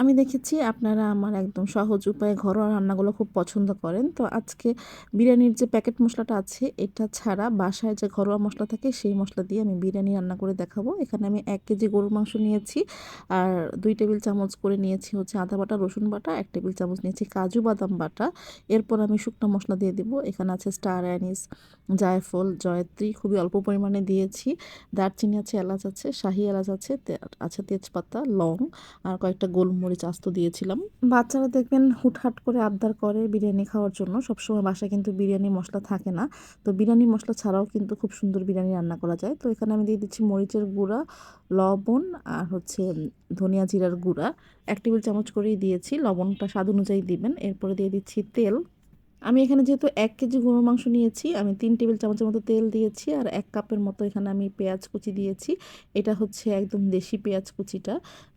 আমি দেখেছি আপনারা আমার একদম সহজ উপায়ে ঘরোয়া রান্নাগুলো খুব পছন্দ করেন। তো আজকে বিরিয়ানির যে প্যাকেট মশলাটা আছে, এটা ছাড়া বাসায় যে ঘরোয়া মশলা থাকে, সেই মশলা দিয়ে আমি বিরিয়ানি রান্না করে দেখাবো। এখানে আমি এক কেজি গরুর মাংস নিয়েছি আর দুই টেবিল চামচ করে নিয়েছি হচ্ছে আদা বাটা, রসুন বাটা, এক টেবিল চামচ নিয়েছি কাজু বাদাম বাটা। এরপর আমি শুকনো মশলা দিয়ে দিব। এখানে আছে স্টার অ্যানিস, জায়ফল, জয়ত্রী, খুবই অল্প পরিমাণে দিয়েছি। দারচিনি আছে, এলাচ আছে, শাহি এলাচ আছে আছে তেজপাতা, লং আর কয়েকটা গোলমরিচ আস্ত দিয়েছিলাম। বাচ্চারা দেখবেন হুটহাট করে আবদার করে বিরিয়ানি খাওয়ার জন্য। সবসময় বাসায় কিন্তু বিরিয়ানি মশলা থাকে না। তো বিরিয়ানি মশলা ছাড়াও কিন্তু খুব সুন্দর বিরিয়ানি রান্না করা যায়। তো এখানে আমি দিয়ে দিচ্ছি মরিচের গুঁড়া, লবণ আর হচ্ছে ধনিয়া জিরার গুঁড়া। এক টেবিল চামচ করেই দিয়েছি। লবণটা স্বাদ অনুযায়ী দিবেন। এরপরে দিয়ে দিচ্ছি তেল। আমি এখানে যেহেতু এক কেজি গরুর মাংস নিয়েছি, আমি তিন টেবিল চামচের মতো তেল দিয়েছি আর এক কাপের মতো এখানে আমি পেঁয়াজ কুচি দিয়েছি। এটা হচ্ছে একদম দেশি পেঁয়াজ কুচিটা।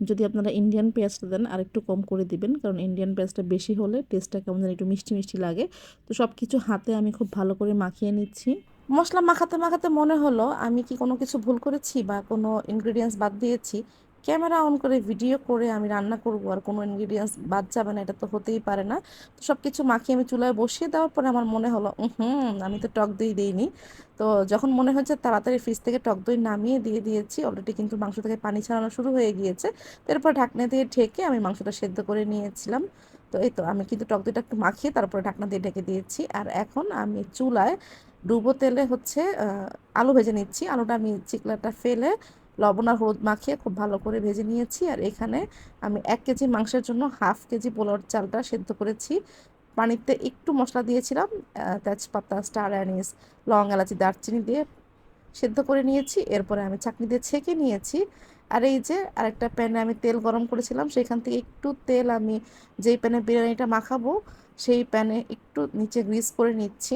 যদি আপনারা ইন্ডিয়ান পেঁয়াজটা দেন, আর একটু কম করে দিবেন, কারণ ইন্ডিয়ান পেঁয়াজটা বেশি হলে টেস্টটা কেমন যেন একটু মিষ্টি মিষ্টি লাগে। তো সব কিছু হাতে আমি খুব ভালো করে মাখিয়ে নিচ্ছি। মশলা মাখাতে মাখাতে মনে হলো, আমি কি কোনো কিছু ভুল করেছি বা কোনো ইনগ্রিডিয়েন্টস বাদ দিয়েছি? ক্যামেরা অন করে ভিডিও করে আমি রান্না করব আর কোনো ইনগ্রিডিয়েন্টস বাদ যাবে না, এটা তো হতেই পারে না। তো সব কিছু মাখিয়ে আমি চুলায় বসিয়ে দেওয়ার পরে আমার মনে হলো হুম আমি তো টক দই দিইনি। তো যখন মনে হচ্ছে তাড়াতাড়ি ফ্রিজ থেকে টক দই নামিয়ে দিয়ে দিয়েছি অলরেডি কিন্তু মাংস থেকে পানি ছাড়ানো শুরু হয়ে গিয়েছে। তারপর ঢাকনা দিয়ে ঢেকে আমি মাংসটা সেদ্ধ করে নিয়েছিলাম। তো এই তো, আমি কিন্তু টক দইটা একটু মাখিয়ে তারপরে ঢাকনা দিয়ে ঢেকে দিয়েছি। আর এখন আমি চুলায় ডুবো তেলে হচ্ছে আলু ভেজে নিচ্ছি। আলুটা আমি চিকলাটা ফেলে লবণ আর হলুদ মাখিয়ে খুব ভালো করে ভেজে নিয়েছি। আর এখানে আমি এক কেজি মাংসের জন্য হাফ কেজি পোলাওর চালটা সেদ্ধ করেছি। পানিতে একটু মশলা দিয়েছিলাম তেজপাতা, স্টার অ্যানিস, লং এলাচি, দারচিনি দিয়ে সেদ্ধ করে নিয়েছি। এরপরে আমি চাকনি দিয়ে ছেঁকে নিয়েছি। আর এই যে আরেকটা প্যানে আমি তেল গরম করেছিলাম, সেখান থেকে একটু তেল আমি যেই প্যানে বিরিয়ানিটা মাখাবো, সেই প্যানে একটু নিচে গ্রিস করে নিচ্ছি।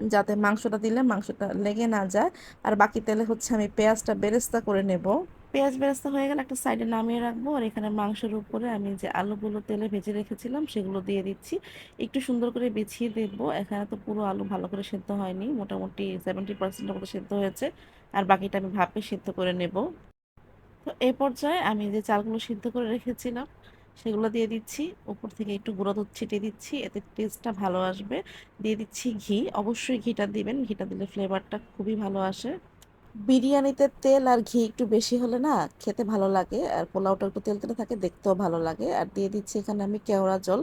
যাতে মাংসটা দিলে মাংসটা লেগে না যায়। আর বাকি তেলে হচ্ছে আমি পেঁয়াজটা বেরেস্তা করে নেব। পেঁয়াজ বেরেস্তা হয়ে গেলে একটা সাইডে নামিয়ে রাখব। আর এখানে মাংসের উপরে আমি যে আলুগুলো তেলে ভেজে রেখেছিলাম সেগুলো দিয়ে দিচ্ছি। একটু সুন্দর করে বিছিয়ে দেবো এখানে তো পুরো আলু ভালো করে সেদ্ধ হয়নি। মোটামুটি সেভেন্টি পার্সেন্টের মতো সেদ্ধ হয়েছে। আর বাকিটা আমি ভাপে সেদ্ধ করে নেব। তো এই পর্যায়ে আমি যে চালগুলো সিদ্ধ করে রেখেছিলাম সেগুলো দিয়ে দিচ্ছি। উপর থেকে একটু গুঁড়ো দুধ ছিটিয়ে দিচ্ছি, এতে টেস্টটা ভালো আসবে। দিয়ে দিচ্ছি ঘি। অবশ্যই ঘিটা দিবেন। ঘিটা দিলে ফ্লেভারটা খুবই ভালো আসে। বিরিয়ানিতে তেল আর ঘি একটু বেশি হলে না খেতে ভালো লাগে, আর পোলাওটা একটু তেল তেলে থাকে দেখতেও ভালো লাগে। আর দিয়ে দিচ্ছি এখানে আমি কেওড়া জল।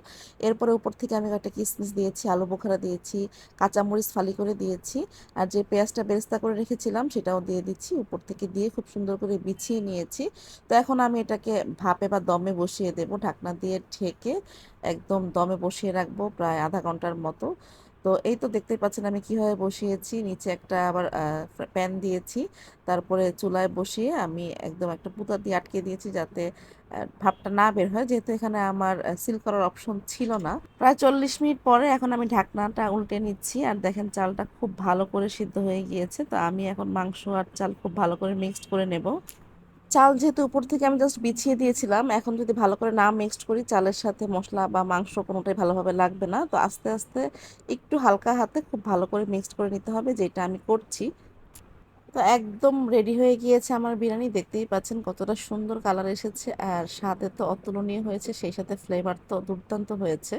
এরপরে উপর থেকে আমি একটা কিসমিস দিয়েছি, আলু বোখারা দিয়েছি, কাঁচামরিচ ফালি করে দিয়েছি, আর যে পেঁয়াজটা বেরেস্তা করে রেখেছিলাম সেটাও দিয়ে দিচ্ছি। উপর থেকে দিয়ে খুব সুন্দর করে বিছিয়ে নিয়েছি। তো এখন আমি এটাকে ভাপে বা দমে বসিয়ে দেব। ঢাকনা দিয়ে ঢেকে একদম দমে বসিয়ে রাখব প্রায় আধা ঘণ্টার মতো। তো এই তো দেখতেই পাচ্ছেন আমি কীভাবে বসিয়েছি। নিচে একটা আবার প্যান দিয়েছি। তারপরে চুলায় বসিয়ে আমি একদম একটা পুতা দিয়ে আটকে দিয়েছি যাতে ভাপটা না বের হয়। যেহেতু এখানে আমার সিল করার অপশন ছিল না। প্রায় চল্লিশ মিনিট পরে এখন আমি ঢাকনাটা উল্টে নিচ্ছি। আর দেখেন চালটা খুব ভালো করে সিদ্ধ হয়ে গিয়েছে। তো আমি এখন মাংস আর চাল খুব ভালো করে মিক্সড করে নেব। চাল যেহেতু উপর থেকে আমি জাস্ট বিছিয়ে দিয়েছিলাম, এখন যদি ভালো করে না মিক্সড করি, চালের সাথে মশলা বা মাংস কোনোটাই ভালোভাবে লাগবে না। তো আস্তে আস্তে একটু হালকা হাতে খুব ভালো করে মিক্সড করে নিতে হবে, যেটা আমি করছি। তো একদম রেডি হয়ে গিয়েছে আমার বিরিয়ানি, দেখতেই পাচ্ছেন কতটা সুন্দর কালার এসেছে। আর স্বাদে তো অতুলনীয় হয়েছে, সেই সাথে ফ্লেভার তো দুর্দান্ত হয়েছে।